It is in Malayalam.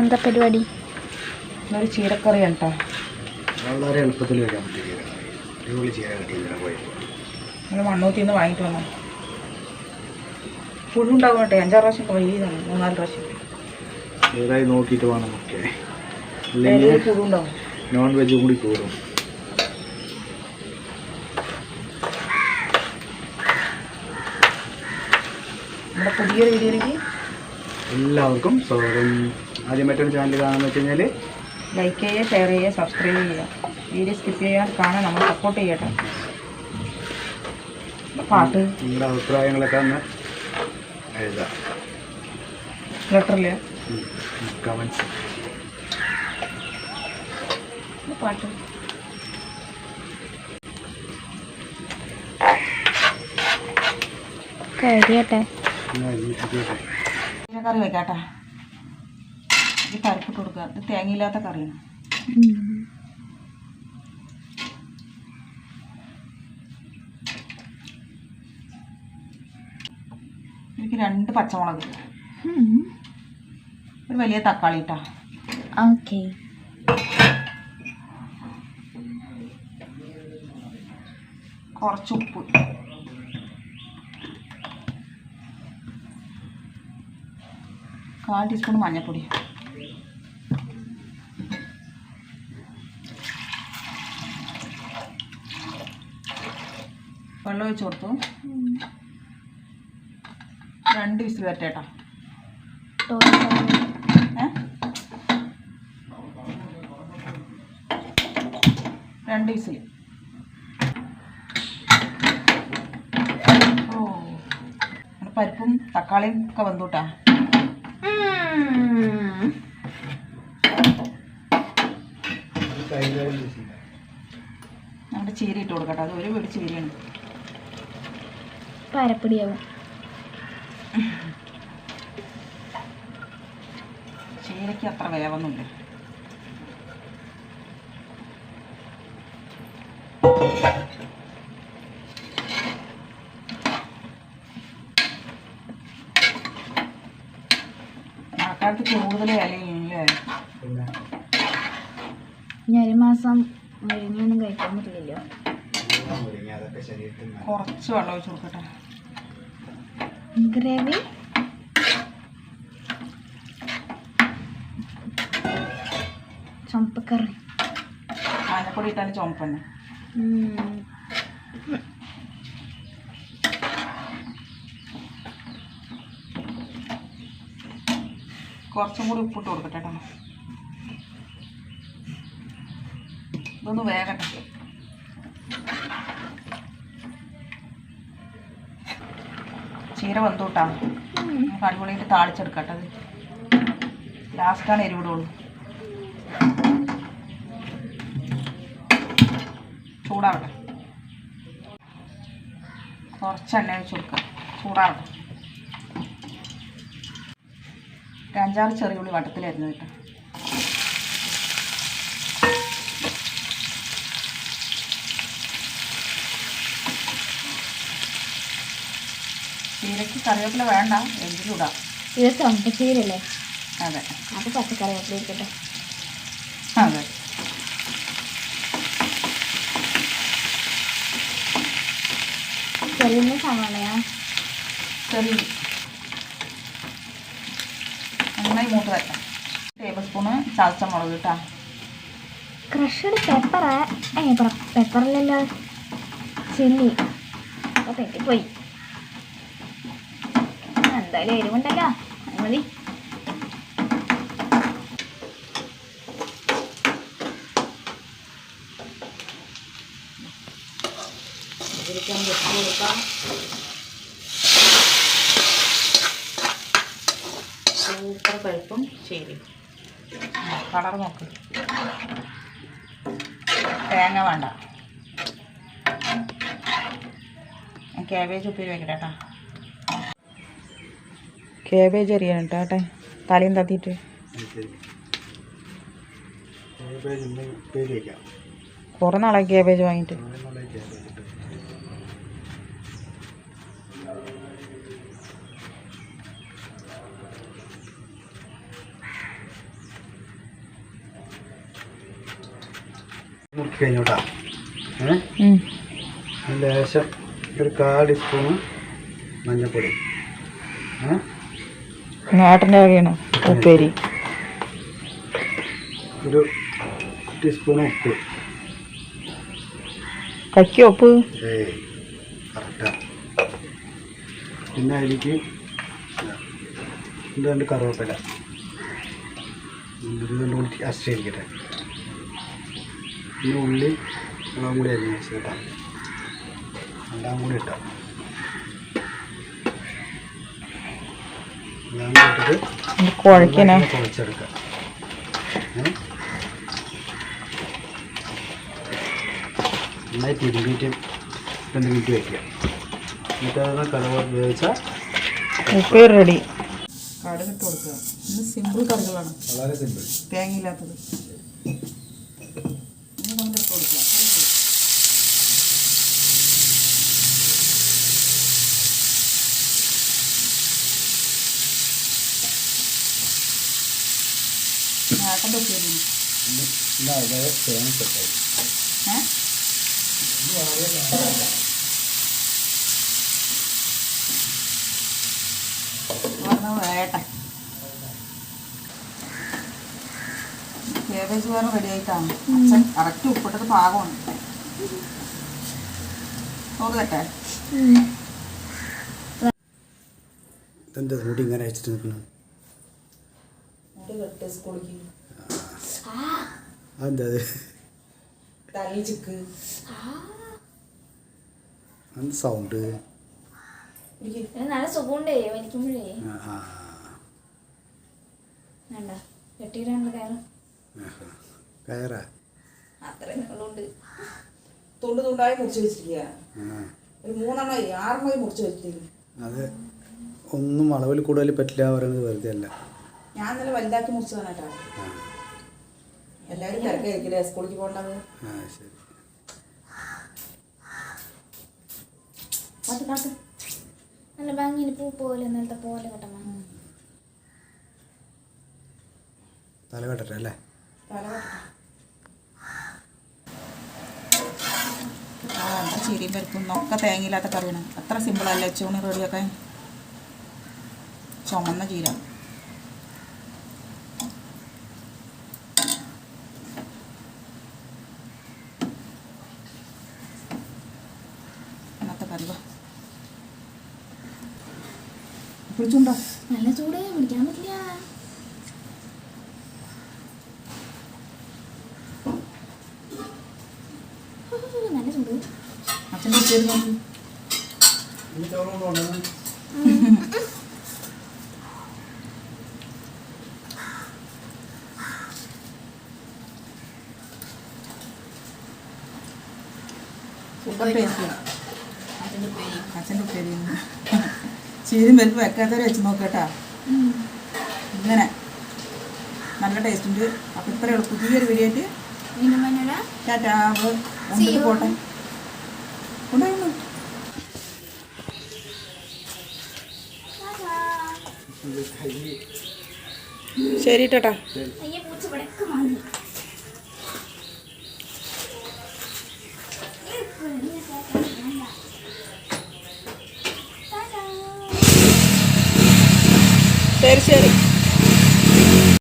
എന്താ പരിപാടി? ഒരു കേട്ടോ വളരെ എളുപ്പത്തിൽ വരാൻ പറ്റിയ ചീര. അടിപൊളി ചീര കിട്ടിയില്ല പോയി നമ്മൾ മണ്ണൂത്തിന്ന് നിന്ന് വാങ്ങിട്ട് വന്നു. പുഴുണ്ടാവും കേട്ടോ അഞ്ചാറ് പ്രാവശ്യം വലിയതാണ് മൂന്നാൽ പ്രാവശ്യം. ഏതായി നോക്കിയിട്ട് വേണം ഒക്കെ. ഏതൊരു അല്ലെങ്കിൽ പുഴുണ്ടാവും? നോൺ വെജും കൂടി കൂടും. നമ്മുടെ പുതിയൊരു വീഡിയോയിലേക്ക് എല്ലാവർക്കും സ്വാഗതം. ആദ്യമായിട്ടൊരു ചാനൽ കാണാന്ന് വെച്ച് കഴിഞ്ഞാൽ ലൈക്ക് ചെയ്യുക ഷെയർ ചെയ്യുക സബ്സ്ക്രൈബ് ചെയ്യുക. വീഡിയോ സ്കിപ്പ് ചെയ്യാൻ കാണാൻ നമ്മൾ സപ്പോർട്ട് ചെയ്യട്ടെ. പാട്ട്. നിങ്ങളുടെ അഭിപ്രായങ്ങളൊക്കെ ഒന്ന് എഴുതാം ലെറ്ററിൽ കമൻസ് പാട്ട്. കഴിയട്ടെ കറി വെക്കാട്ടാ. ഇത് പരിപ്പിട്ട് കൊടുക്കുക. ഇത് തേങ്ങയില്ലാത്ത കറിയാണ്. എനിക്ക് രണ്ട് പച്ചമുളക്. ഒരു വലിയ തക്കാളി ഇട്ടാ. ഓക്കെ കുറച്ച് ഉപ്പ്. കാൽ ടീസ്പൂൺ മഞ്ഞൾപ്പൊടി. വെള്ളം ഒഴിച്ച് കൊടുത്തു. രണ്ട് വിസിൽ വരട്ടേട്ടാ. രണ്ട് വിസിൽ. ഓ. പരിപ്പും തക്കാളിയും ഒക്കെ വന്നൂട്ടാ. നമ്മുടെ ചീര ഇട്ട് കൊടുക്കട്ടെ. അത് ഒരു പിടി ചീരയാണ്. പരപ്പൊടിയാവും. ചീരയ്ക്ക് അത്ര വേവൊന്നുമില്ല. മഴക്കാലത്ത് കൂടുതൽ വിലയില്ലേ പിന്നെ? ഇനി ഒരു മാസം മുരിങ്ങയൊന്നും കഴിക്കാൻ പറ്റില്ലല്ലോ. കുറച്ച് വെള്ളം ഒഴിച്ചു കൊടുക്കട്ടെ. ഗ്രേവി ചുമപ്പക്കറി മഞ്ഞപ്പൊടി ഇട്ടാലും ചുമപ്പന്നെ കുറച്ചും കൂടി ഉപ്പിട്ട് കൊടുക്കട്ടെ കേട്ടോ. ഇതൊന്ന് വേഗട്ടെ ചീര വന്നൂട്ടാ. നമുക്ക് അടിപൊളിയിട്ട് താളിച്ചെടുക്കട്ടെ ലാസ്റ്റാണ് എരിവിടുള്ളൂ. ചൂടാവട്ടെ. കുറച്ച് എണ്ണ വെച്ച് കൊടുക്കുക ചൂടാവട്ടെ. ഒരു അഞ്ചാറ് ചെറിയ ഉള്ളി വട്ടത്തിലായിരുന്നു കേട്ടോ. ചീരയ്ക്ക് കറിവേപ്പില വേണ്ട എങ്കിലും ഇടാം. ഇത് ചുമപ്പച്ചീരല്ലേ അതെ. അത് പച്ചക്കറിവേപ്പില ഇരിക്കട്ടെ അതെ. ചെറിയ സവാളയാ ചെറിയ. നന്നായി മൂത്ത് ടേബിൾ സ്പൂണ് ചതച്ച മുളക് കേട്ടോ ക്രഷഡ് പെപ്പറാ ഏ പെപ്പറിലല്ലോ ചില്ലി അപ്പോൾ തെറ്റിപ്പോയി. എന്തായാലും എരിവുണ്ടല്ലോ. അത് മതി. സൂപ്പർ പരിപ്പും ശരി കളർ നോക്ക്. തേങ്ങ വേണ്ട. ക്യാബേജ് ഉപ്പേരി വെക്കട്ടെ കേട്ടോ. കേബേജ് അരിയാണ് കേട്ടോ? തലയും തത്തിയിട്ട്. കുറേ നാളായി കേബേജ് വാങ്ങിയിട്ട് കഴിഞ്ഞോട്ടാ. ഏ? ലേശം ഒരു കാൽ സ്പൂണ് മഞ്ഞൾപ്പൊടി. ഏ? നാട്ടിന്റെ വകയാണ് ഉപ്പേരി. ഒരു ടീസ്പൂൺ ഉപ്പ്. പിന്നെ അതിലേക്ക് രണ്ട് കറുവപ്പില. രണ്ടും കൂടി പിന്നെ ഉള്ളി കൂടി അരിഞ്ഞ് എല്ലാം കൂടി ഇട്ടാം കുഴക്കണ കുഴച്ചെടുക്കാം? നന്നായി തിരുമ്പിയിട്ട് രണ്ട് മിനിറ്റ് വയ്ക്കുക എന്നിട്ട് അത് ഉപ്പേരി റെഡി. കടുക് ഇട്ട് കൊടുക്കുക. സിമ്പിൾ കറികളാണ്. വളരെ സിമ്പിൾ തേങ്ങയില്ലാത്തത് ഇനി നമ്മൾ ഇട്ട് കൊടുക്കുക ഏ? പറഞ്ഞ വേട്ടെ കേബേജ് വേറെ റെഡി ആയിട്ടാണ്. അച്ഛൻ കറക്റ്റ് ഉപ്പിട്ടത് പാകമാണ്. നോക്ക് തെറ്റേ ഇതെന്താ മുടി ഇങ്ങനെ അയച്ചിട്ട് നിൽക്കണം മുടി കെട്ട് സ്കൂളിക്ക് അതെന്താ അത് തലയിൽ ചിക്ക് എന്ത് സൗണ്ട് നല്ല സുഖമുണ്ടേ വലിക്കുമ്പോഴേ. വേണ്ട കെട്ടിയിടാനുള്ള കയറും. ആഹാ. കയറാ. അത്രയും നീളമുണ്ട്. തുണ്ട് തുണ്ടായി മുറിച്ച് വെച്ചിരിക്കുക ആ. ഒരു മൂന്നെണ്ണമായി ആറെണ്ണമായി മുറിച്ച് വെച്ചിരിക്കുന്നു. അത്. ഒന്നും അളവിൽ കൂടുതൽ പറ്റില്ല പറയുന്നത് വെറുതെ അല്ല. ഞാൻ ഇന്നലെ വലുതാക്കി മുറിച്ചതാണ് കേട്ടോ. എല്ലാരും എല്ലാവരും തിരക്കായിരിക്കില്ലേ? സ്കൂളിലേക്ക് പോകേണ്ടത്? കാട്ട് കാട്ട്. നല്ല ഭംഗിയിൽ പൂ പോലെ ഇന്നലത്തെ പോലെ കേട്ടമ്മ തല വെട്ടട്ടെ അല്ലേ? തല കെട്ടട്ടെ. ചിരിയും പരിപ്പും? ഒക്കെ തേങ്ങയില്ലാത്ത കറിയാണ്. അത്ര സിമ്പിളല്ലേ ചൂണി റെഡിയൊക്കെ ചുമന്ന ചീര. വാ പിടിച്ചുണ്ടോ നല്ല ചൂട് പിടിക്കാൻ പറ്റില്ല. നല്ല ചൂട്. അച്ഛൻ നോക്കി സൂപ്പർ ടേസ്റ്റിയാണ് അച്ഛന്റെ ഉപ്പേരി ചീരും വരുമ്പോൾ വെക്കാത്തവരെ വെച്ച് നോക്കട്ടാ. ഇങ്ങനെ. നല്ല ടേസ്റ്റ് ഉണ്ട്. അപ്പം ഇത്രയേ ഉള്ളൂ പുതിയൊരു വീഡിയോ ആയിട്ട് വീണ്ടും വന്നോടാ. ടാറ്റാ. പോട്ടെ. കൊണ്ടുപോയി ശരി ടാറ്റാ. ശരി ശരി